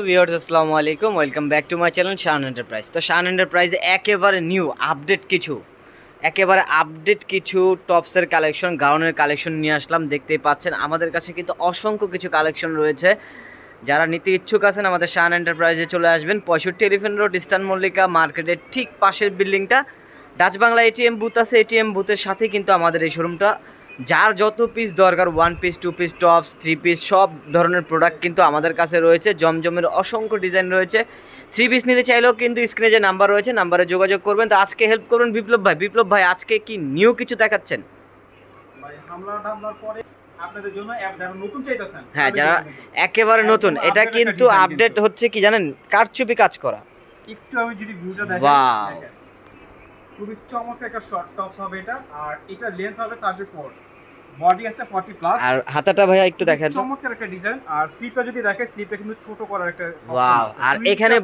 Hello viewers, আসসালামু আলাইকুম। Welcome back to my channel Shan enterprise. তো শান এন্টারপ্রাইজে একেবারে নিউ, আপডেট কিছু, একেবারে আপডেট কিছু টপসের কালেকশন, গাউনের কালেকশন নিয়ে আসলাম, দেখতেই পাচ্ছেন। আমাদের কাছে কিন্তু অসংখ্য কিছু কালেকশন রয়েছে। যারা নিতে ইচ্ছুক আছেন, আমাদের শান এন্টারপ্রাইজে চলে আসবেন। পঁয়ষট্টি এলিফেন্ট রোড, ইস্টার্ন মল্লিকা মার্কেটের ঠিক পাশের বিল্ডিংটা। ডাচ বাংলা এটিএম বুথ আছে, এটিএম বুথের সাথে কিন্তু আমাদের এই শোরুমটা যার যত পিস দরকার one piece two piece tops three piece সব ধরনের প্রোডাক্ট কিন্তু আমাদের কাছে রয়েছে। জমজমের অসংখ্য ডিজাইন রয়েছে। থ্রি পিস নিতে চাইলেও কিন্তু স্ক্রিনে যে নাম্বার রয়েছে নাম্বারে যোগাযোগ করবেন। তো আজকে হেল্প করবেন বিপ্লব ভাই। বিপ্লব ভাই আজকে কি নিউ কিছু দেখাচ্ছেন? হ্যাঁ যারা একেবারে নতুন। এটা কিন্তু আপডেট হচ্ছে কি জানেন? কারচুপি কাজ করা। একটু আমি যদি ভিউটা Wow. খুবই চমৎকার একটা শর্ট টপস হবে এটা আর এটা লেন্থ হবে থার্টি ফোর বডি আছে ফর্টি প্লাস আর হাতাটা ভাইয়া একটু দেখেন। তো চমৎকার একটা ডিজাইন আর স্লিপটা যদি দেখে স্লিপটা কিন্তু ছোট করার একটা আছে। আর এখানে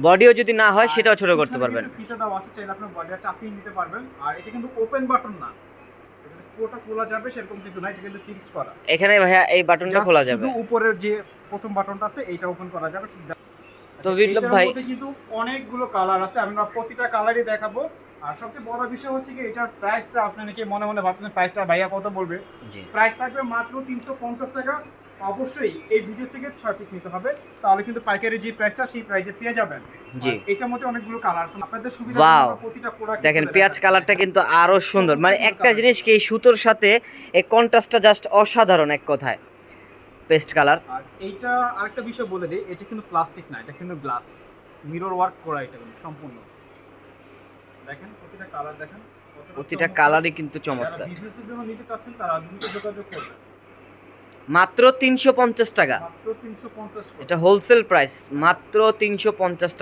বডিও যদি না হয় সেটাও ছোট করতে পারবেন। ফিতে দেওয়া আছে চাইলে আপনার বডিটা চাপিয়ে নিতে পারবেন। আর এটা কিন্তু ওপেন বাটন না। এটা পুরোটা খোলা যাবে সেরকম কিন্তু না এটা কিন্তু ফিক্সড করা। এখানে ভাইয়া এই বাটনটা খোলা যাবে। শুধু উপরের যে প্রথম বাটনটা আছে এইটা ওপেন করা যাবে। তো আচ্ছা, বিপ্লব ভাই- কিন্তু অনেকগুলো কালার আছে। আমরা প্রতিটা কালারই দেখাবো। আর সবচেয়ে বড় বিষয় হচ্ছে কি এটার প্রাইসটা আপনি নাকি মনে মনে ভাবতেছেন প্রাইসটা ভাইয়া কত বলবে? প্রাইস থাকবে মাত্র তিনশো পঞ্চাশ টাকা। অবশ্যই এই ভিডিও থেকে ছয় পিস নিতে হবে তাহলে কিন্তু পাইকারি যে প্রাইসটা সেই প্রাইসে পেয়ে যাবেন। জি। এটার মধ্যে অনেকগুলো কালার আছে। আপনাদের সুবিধা প্রতিটা প্রোডাক্ট দেখেন পেঁয়াজ কালারটা কিন্তু আরও সুন্দর। মানে একটা জিনিস কি এই সুতোর সাথে এই কন্ট্রাস্টটা জাস্ট অসাধারণ এক কথায়। পেস্ট কালার আর এইটা আরেকটা বিষয় বলে দিই এটা কিন্তু প্লাস্টিক না এটা কিন্তু গ্লাস মিরর ওয়ার্ক করা এটা কিন্তু সম্পূর্ণ। দেখেন প্রতিটা কালার দেখেন প্রতিটা। কালারই কিন্তু চমৎকার। বিজনেসের জন্য নিতে চাচ্ছেন তারা দ্রুত যোগাযোগ করবেন। মাত্র তিনশো পঞ্চাশ টাকা। মাত্র 350 করে। এটা হোলসেল প্রাইস মাত্র তিনশো পঞ্চাশ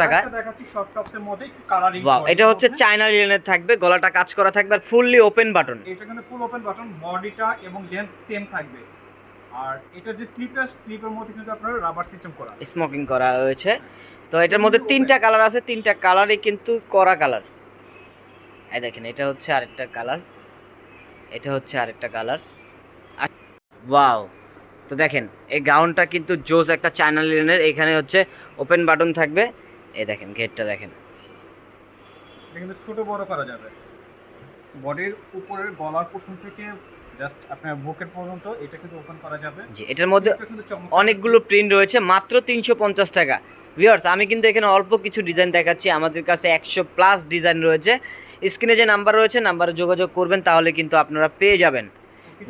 ওয়াও এটা হচ্ছে চায়না লিলেনের থাকবে গলাটা কাজ করা থাকবে আর ফুললি ওপেন বাটন এটা কিন্তু ফুল ওপেন বাটন বডিটা এবং লেন্থ সেম থাকবে। আর এটা যে স্লিপটা স্লিপের মধ্যে কিন্তু আপনার রাবার সিস্টেম করা স্মোকিং করা হয়েছে। তো এটার মধ্যে তিনটা কালার আছে তিনটা কালারই কিন্তু করা কালার এই দেখেন এটা হচ্ছে আরেকটা কালার এটা হচ্ছে আরেকটা কালার ওয়াও তো দেখেন এই গাউনটা কিন্তু জোস একটা চায়না লিলেনের এখানে হচ্ছে ওপেন বাটন থাকবে। এই দেখেন গেটটা দেখেন। কিন্তু ছোট বড় করা যাবে। বডির উপরের গলার পোর্শন থেকে জাস্ট আপনার বুকের পর্যন্ত এটা কিন্তু ওপেন করা যাবে। জি এটার মধ্যে অনেকগুলো প্রিন্ট রয়েছে মাত্র তিনশো পঞ্চাশ টাকা। ভিওর্স আমি কিন্তু এখানে অল্প কিছু ডিজাইন দেখাচ্ছি। আমাদের কাছে একশো প্লাস ডিজাইন রয়েছে। স্ক্রিনে যে নাম্বার রয়েছে নাম্বারে যোগাযোগ করবেন, তাহলে কিন্তু আপনারা পেয়ে যাবেন।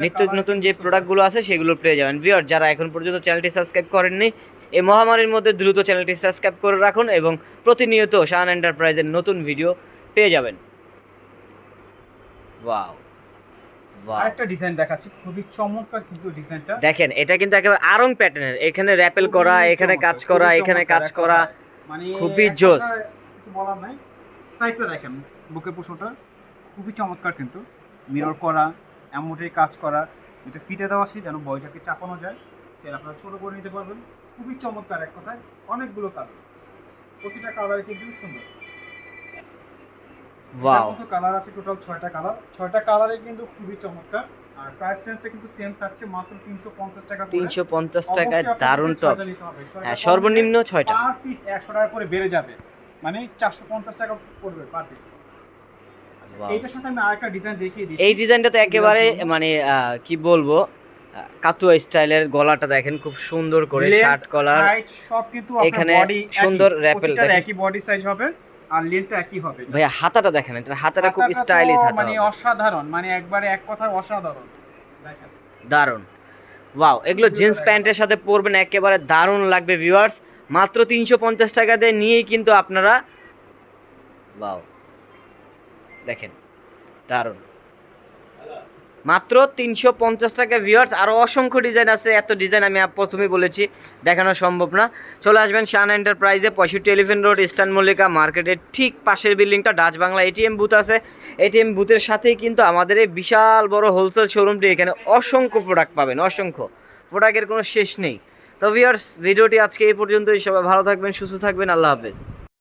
নিত্য নতুন যে প্রোডাক্টগুলো আছে, সেগুলো পেয়ে যাবেন। ভিওর যারা এখন পর্যন্ত চ্যানেলটি সাবস্ক্রাইব করেননি, এই মহামারীর মধ্যে দ্রুত চ্যানেলটি সাবস্ক্রাইব করে রাখুন এবং প্রতিনিয়ত শাহান এন্টারপ্রাইজের নতুন ভিডিও পেয়ে যাবেন। ওয়াও ওয়াও আরেকটা ডিজাইন দেখাচ্ছি। খুবই চমৎকার কিন্তু ডিজাইনটা দেখেন এটা কিন্তু একেবারে আরং প্যাটার্নের এখানে র্যাপেল করা এখানে কাজ করা এখানে কাজ করা। মানে খুবই জোস। কিছু বলার নাই। সাইডটা দেখেন বুকের পোষণটা। খুবই চমৎকার কিন্তু। মিরর করা এমনটাই কাজ করা। এটা ফিতে দেওয়া আছে যেন বইটাকে চাপানো যায়। চাইলে আপনারা ছোট করে নিতে পারবেন। খুবই চমৎকার এক কথায়। অনেকগুলো কালার প্রতিটা কালার কিন্তু সুন্দর। ওয়াও কালার আছে টোটাল ছয়টা কালার ছয়টা কালারে কিন্তু খুবই চমৎকার। আর প্রাইস রেঞ্জটা কিন্তু সেম থাকছে মাত্র তিনশো পঞ্চাশ টাকা করে। তিনশো পঞ্চাশ অবশ্যই টাকায় দারুণ। ছয়টা হ্যাঁ সর্বনিম্ন হলে ছয়টা। পার পিস একশো টাকা করে বেড়ে যাবে। মানে চারশো পঞ্চাশ টাকা পড়বে পার পিস এইটার সাথে আমি আরেকটা ডিজাইন দেখিয়ে দিই এই ডিজাইনটা তো একেবারে মানে কি বলব কাতুয়া স্টাইলের গলাটা দেখেন খুব সুন্দর করে শার্ট কলার সব কিন্তু এখানে সুন্দর দেখেন। একই বডি সাইজ হবে। আর লেন্থটা একই হবে। ভাইয়া হাতাটা দেখেন এটা হাতাটা খুব স্টাইলিশ হাতা মানে অসাধারণ মানে একবারে এক কথায় অসাধারণ। দেখেন। দারুণ। ওয়াও এগুলো জিন্স প্যান্টের সাথে পরবেন একেবারে দারুণ লাগবে ভিউয়ার্স মাত্র তিনশো পঞ্চাশ টাকা দিয়ে নিয়েই কিন্তু আপনারা ওয়াও দেখেন দারুণ। মাত্র তিনশো পঞ্চাশ টাকা ভিউয়ার্স আরও অসংখ্য ডিজাইন আছে। এত ডিজাইন আমি প্রথমেই বলেছি, দেখানো সম্ভব না। চলে আসবেন শান এন্টারপ্রাইজে পঁয়ষট্টি এলিফেন্ট রোড ইস্টার্ন মল্লিকা মার্কেটের ঠিক পাশের বিল্ডিংটা ডাচ বাংলা এটিএম বুথ আছে। এটিএম বুথের সাথেই কিন্তু আমাদের এই বিশাল বড় হোলসেল শোরুমটি এখানে অসংখ্য প্রোডাক্ট পাবেন, অসংখ্য। প্রোডাক্টের কোনো শেষ নেই। তো ভিউয়ার্স ভিডিওটি আজকে এই পর্যন্তই। সবাই ভালো থাকবেন, সুস্থ থাকবেন। আল্লাহ হাফেজ।